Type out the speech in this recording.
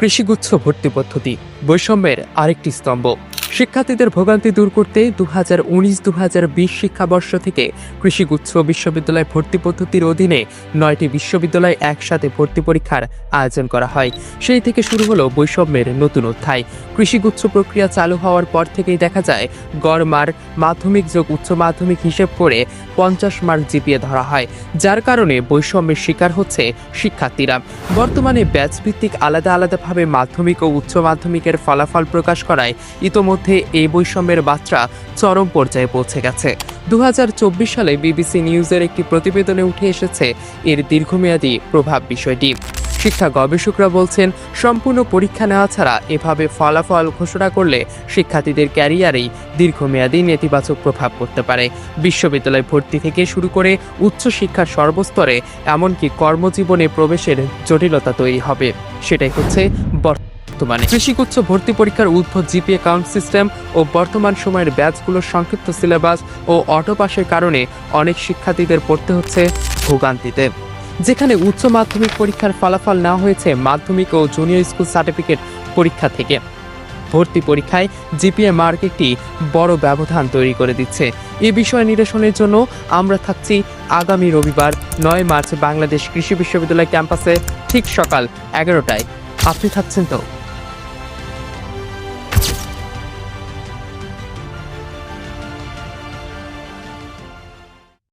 কৃষিগুচ্ছ ভর্তি পদ্ধতি বৈষম্যের আরেকটি স্তম্ভ। শিক্ষার্থীদের ভোগান্তি দূর করতে দু হাজার উনিশ দু হাজার বিশ শিক্ষাবর্ষ থেকে কৃষিগুচ্ছ বিশ্ববিদ্যালয় ভর্তি পদ্ধতির অধীনে নয়টি বিশ্ববিদ্যালয় একসাথে ভর্তি পরীক্ষার আয়োজন করা হয়। সেই থেকে শুরু হলো বৈষম্যের নতুন অধ্যায়। কৃষিগুচ্ছ প্রক্রিয়া চালু হওয়ার পর থেকেই দেখা যায়, গড় মার্ক মাধ্যমিক যোগ উচ্চ মাধ্যমিক হিসেব করে পঞ্চাশ মার্ক জিপিয়ে ধরা হয়, যার কারণে বৈষম্যের শিকার হচ্ছে শিক্ষার্থীরা। বর্তমানে ব্যাচ ভিত্তিক আলাদা আলাদাভাবে মাধ্যমিক ও উচ্চ মাধ্যমিকের ফলাফল প্রকাশ করায় ইতোমধ্যে এই বৈষম্যের মাত্রা চরম পর্যায়ে পৌঁছে গেছে। দু সালে বিবিসি নিউজের একটি প্রতিবেদনে উঠে এসেছে এর দীর্ঘমেয়াদী প্রভাব বিষয়টি। শিক্ষা গবেষকরা বলছেন, সম্পূর্ণ পরীক্ষা নেওয়া ছাড়া এভাবে ফলাফল ঘোষণা করলে শিক্ষার্থীদের ক্যারিয়ারেই দীর্ঘমেয়াদী নেতিবাচক প্রভাব পড়তে পারে। বিশ্ববিদ্যালয় ভর্তি থেকে শুরু করে উচ্চশিক্ষার সর্বস্তরে এমনকি কর্মজীবনে প্রবেশের জটিলতা তৈরি হবে। সেটাই হচ্ছে বর্তমানে। কৃষিগুচ্ছ ভর্তি পরীক্ষার উদ্ভব জিপিএ কাউন্ট সিস্টেম ও বর্তমান সময়ের ব্যাচগুলোর সংক্ষিপ্ত সিলেবাস ও অটোপাসের কারণে অনেক শিক্ষার্থীদের পড়তে হচ্ছে ভোগান্তিতে। যেখানে উচ্চ মাধ্যমিক পরীক্ষার ফলাফল নেওয়া হয়েছে মাধ্যমিক ও জুনিয়র স্কুল সার্টিফিকেট পরীক্ষা থেকে। ভর্তি পরীক্ষায় জিপিএ মার্ক একটি বড় ব্যবধান তৈরি করে দিচ্ছে। এ বিষয় নিরসনের জন্য আমরা থাকছি আগামী রবিবার, নয় মার্চ, বাংলাদেশ কৃষি বিশ্ববিদ্যালয় ক্যাম্পাসে ঠিক সকাল এগারোটায়। আপনি থাকছেন তো?